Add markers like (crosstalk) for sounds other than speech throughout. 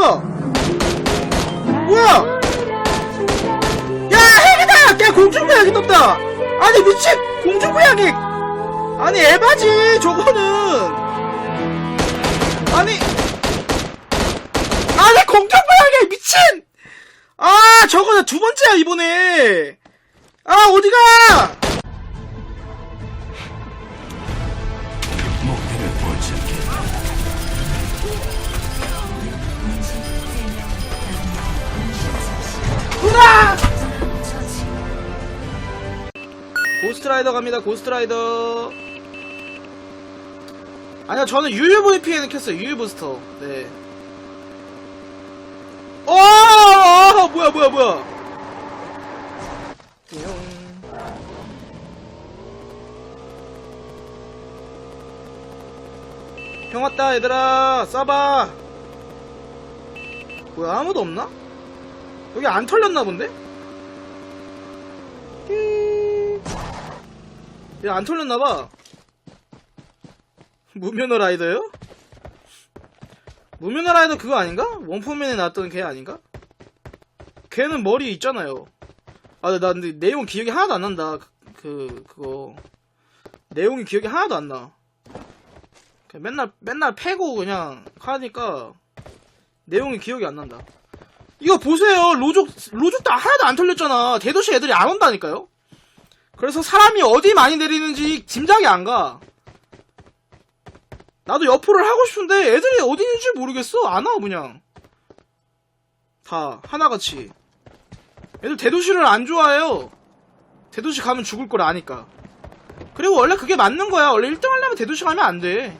뭐야? 뭐야? 야, 핵이다! 야, 공중부양이 떴다! 아니, 미친! 공중부양이! 아니, 에바지, 저거는! 아니! 아니, 공중부양이 미친! 아, 저거 나두 번째야, 이번에! 아, 어디가! 고스트라이더 갑니다, 고스트라이더. 아니요, 저는 UUVPN 켰어요, UU부스터. 네. 어, 어, 뭐야, 뭐야, 뭐야. 형 왔다, 얘들아. 쏴봐. 뭐야, 아무도 없나? 여기 안 털렸나 본데? 야, 안 털렸나봐. 무면허 라이더요? 무면허 라이더 그거 아닌가? 원포맨에 나왔던 걔 아닌가? 걔는 머리 있잖아요. 아, 나 근데 내용 기억이 하나도 안 난다. 그, 그 그거. 내용이 기억이 하나도 안 나. 맨날, 맨날 패고 그냥 하니까 내용이 기억이 안 난다. 이거 보세요. 로족, 로족도 하나도 안 털렸잖아. 대도시 애들이 안 온다니까요? 그래서 사람이 어디 많이 내리는지 짐작이 안 가. 나도 여포를 하고 싶은데 애들이 어디 있는지 모르겠어. 안 와, 그냥. 다, 하나같이. 애들 대도시를 안 좋아해요. 대도시 가면 죽을 걸 아니까. 그리고 원래 그게 맞는 거야. 원래 1등 하려면 대도시 가면 안 돼.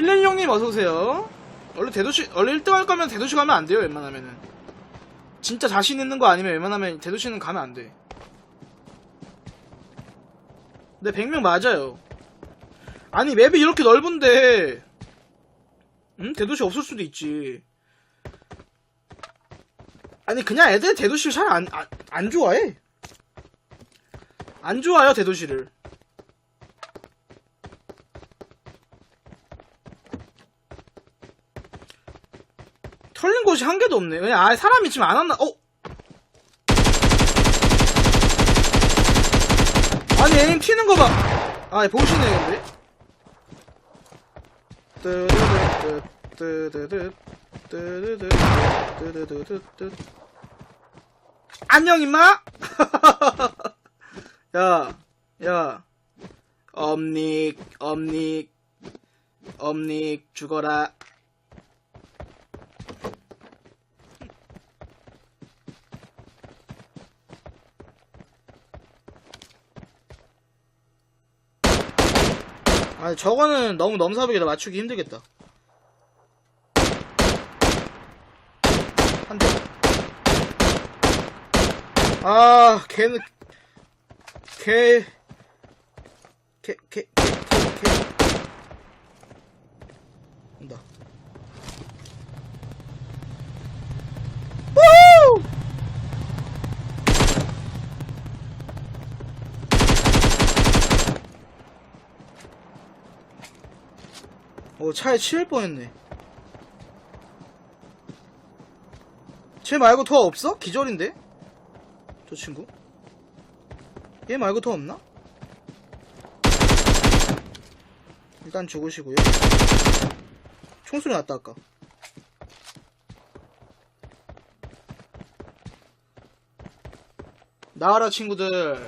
1년 형님 어서오세요. 원래 대도시, 원래 1등 할 거면 대도시 가면 안 돼요, 웬만하면은. 진짜 자신 있는 거 아니면 웬만하면 대도시는 가면 안 돼. 근데 100명 맞아요. 아니, 맵이 이렇게 넓은데, 응? 대도시 없을 수도 있지. 아니, 그냥 애들 대도시를 잘 안, 안, 안 좋아해. 안 좋아요, 대도시를. 털린 곳이 한 개도 없네. 왜냐, 아, 사람이 지금 안 왔나, 어? 아니, 에임 튀는 거 봐. 아, 보시네, 근데. 뜨드드, 뜨드드, 뜨드드, 뜨드드, 뜨드. 안녕, 임마! (laughs) 야, 야. 엄닉, 엄닉, 엄닉, 죽어라. 아니 저거는 너무 넘사벽이다 맞추기 힘들겠다 한대 아 걔는 걔, 걔, 걔. 온다. 우! 어, 차에 치일 뻔했네. 쟤 말고 더 없어? 기절인데? 저 친구? 얘 말고 더 없나? 일단 죽으시고요. 총소리 났다, 아까. 나와라, 친구들.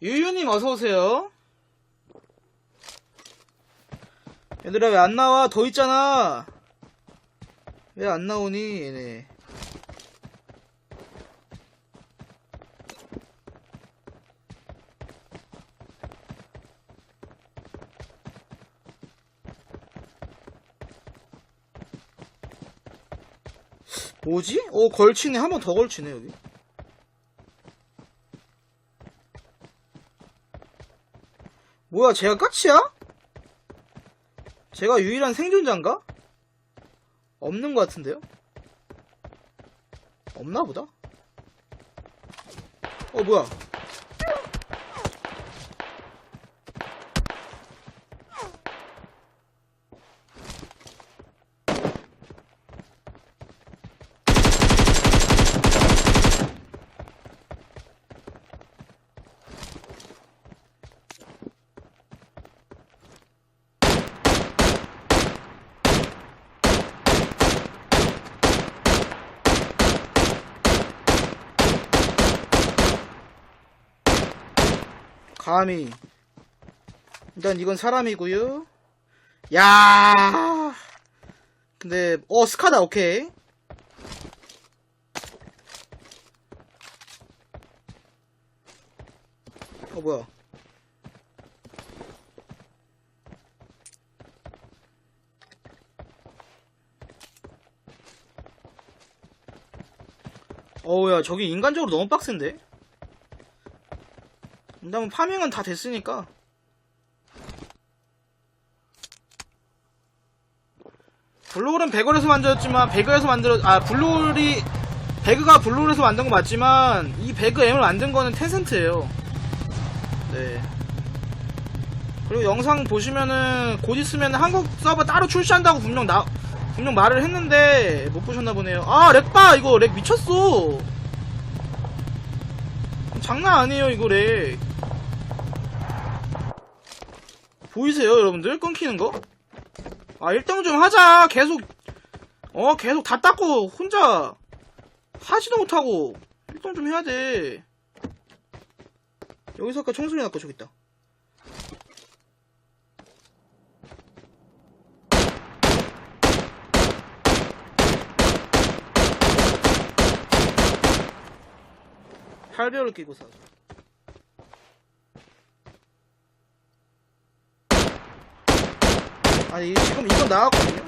유유님 어서오세요. 얘들아 왜 안 나와? 더 있잖아. 왜 안 나오니 얘네. 뭐지? 어 걸치네 한 번 더 걸치네 여기. 뭐야 제가 끝이야? 제가 유일한 생존자인가? 없는 것 같은데요? 없나 보다? 어, 뭐야? 감히. 일단 이건 사람이고요. 야. 근데 어 스카다 오케이. 어 뭐야? 어우야 저기 인간적으로 너무 빡센데? 일단 파밍은 다 됐으니까. 블루홀은 배걸에서 만들었지만 배그에서 만들어 아 블루홀이 배그가 블루홀에서 만든 거 맞지만 이 배그 M을 만든 거는 텐센트예요. 네. 그리고 영상 보시면은 곧 있으면 한국 서버 따로 출시한다고 분명 나 분명 말을 했는데 못 보셨나 보네요. 아 렉봐! 이거 렉 미쳤어! 장난 아니에요 이거 렉 보이세요 여러분들? 끊기는 거? 아 1등 좀 하자. 계속 어 계속 다 닦고 혼자 하지도 못하고 1등 좀 해야 돼. 여기서 아까 총소리 났고 저기 있다. 팔배를 끼고 사 아니 지금 이건 나왔거든요?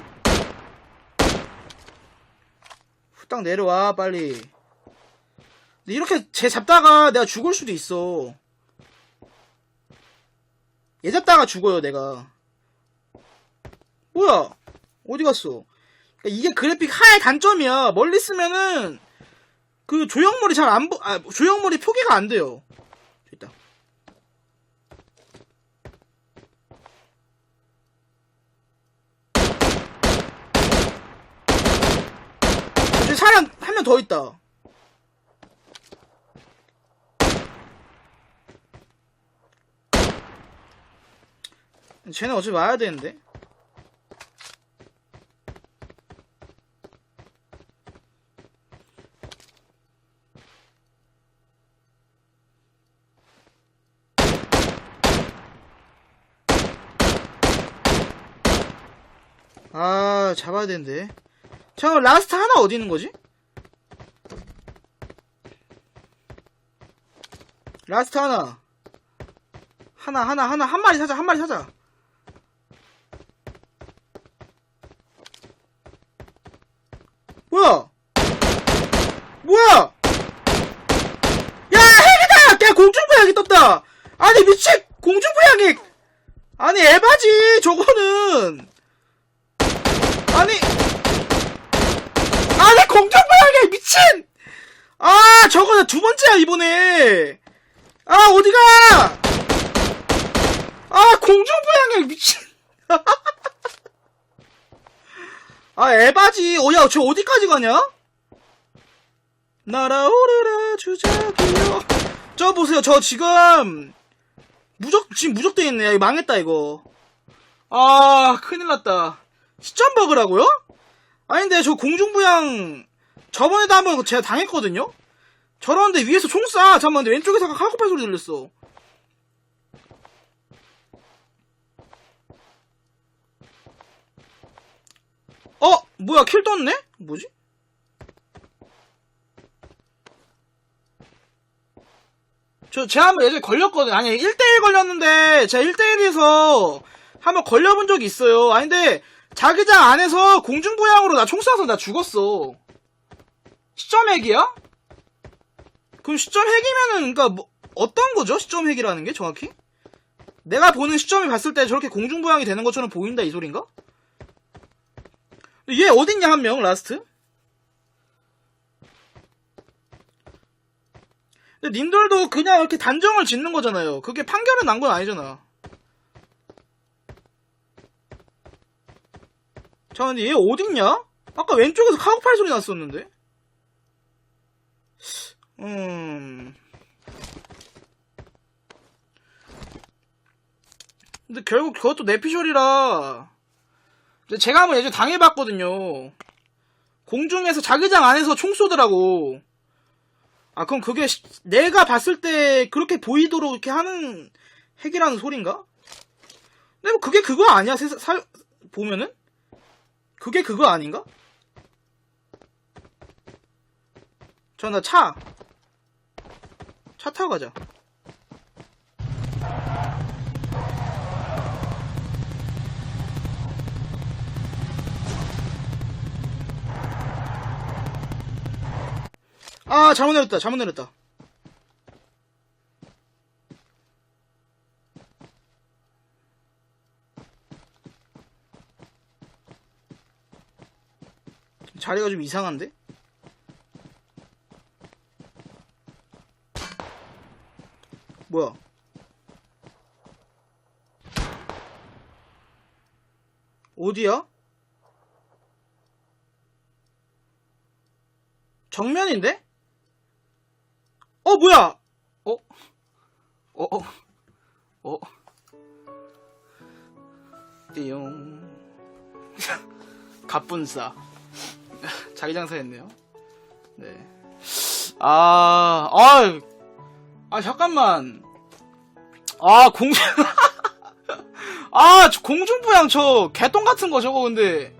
후딱 내려와 빨리. 근데 이렇게 쟤 잡다가 내가 죽을 수도 있어. 얘 잡다가 죽어요 내가. 뭐야? 어디 갔어? 그러니까 이게 그래픽 하의 단점이야. 멀리 쓰면은 그 조형물이 잘 안 보, 아, 조형물이 표기가 안 돼요. 저기 있다. 저기 사람 한 명 더 있다. 쟤는 어차피 와야 되는데. 아, 잡아야 되는데. 잠깐, 라스트 하나 어디 있는 거지? 라스트 하나. 하나, 하나, 하나, 한 마리 사자, 한 마리 사자. 뭐야? 뭐야? 야, 핵이다! 야, 공중부양이 떴다! 아니, 미친! 공중부양이! 아니, 에바지! 저거는! 아니 아니 공정부양이 미친! 아 저거 두 번째야 이번에. 아 어디가! 아 공정부양이 미친! (laughs) 아 에바지 어야 저 어디까지 가냐? 날아오르라 주작이여. 저 보세요 저 지금 무적 지금 무적돼 있네. 야, 이거 망했다 이거. 아 큰일 났다. 시점 버그라고요? 아닌데 저 공중부양 저번에도 한번 제가 당했거든요? 저러는데 위에서 총 쏴! 잠깐만 근데 왼쪽에서 카고팔 소리 들렸어 어? 뭐야 킬 떴네? 뭐지? 저 제가 한번 예전에 걸렸거든 아니 1대1 걸렸는데 제가 1대1에서 한번 걸려본 적이 있어요 아닌데 자기장 안에서 공중부양으로 나 총 쏴서 나 죽었어. 시점 핵이야? 그럼 시점 핵이면은, 그니까, 뭐, 어떤 거죠? 시점 핵이라는 게 정확히? 내가 보는 시점이 봤을 때 저렇게 공중부양이 되는 것처럼 보인다, 이 소린가? 얘 어딨냐, 한 명, 라스트? 근데 님들도 그냥 이렇게 단정을 짓는 거잖아요. 그게 판결은 난 건 아니잖아. 자, 근데 얘 어딨냐? 아까 왼쪽에서 카고팔 소리 났었는데? 음. 근데 결국 그것도 내피셜이라. 근데 제가 한번 예전에 당해봤거든요. 공중에서 자기장 안에서 총 쏘더라고. 아, 그럼 그게 시- 내가 봤을 때 그렇게 보이도록 이렇게 하는 핵이라는 소린가? 근데 뭐 그게 그거 아니야? 세, 살, 보면은? 그게 그거 아닌가? 전화 차. 차 타고 가자. 아, 잘못 내렸다. 잘못 내렸다. 자리가 좀 이상한데? 뭐야? 어디야? 정면인데? 어, 뭐야? 어? 어, 어, 어. 띠용. (laughs) 갑분싸. 자기 장사했네요. 네. 아, 아, 아, 잠깐만. 아, 공, (laughs) 아, 저 공중부양 저 개똥 같은 거 저거 근데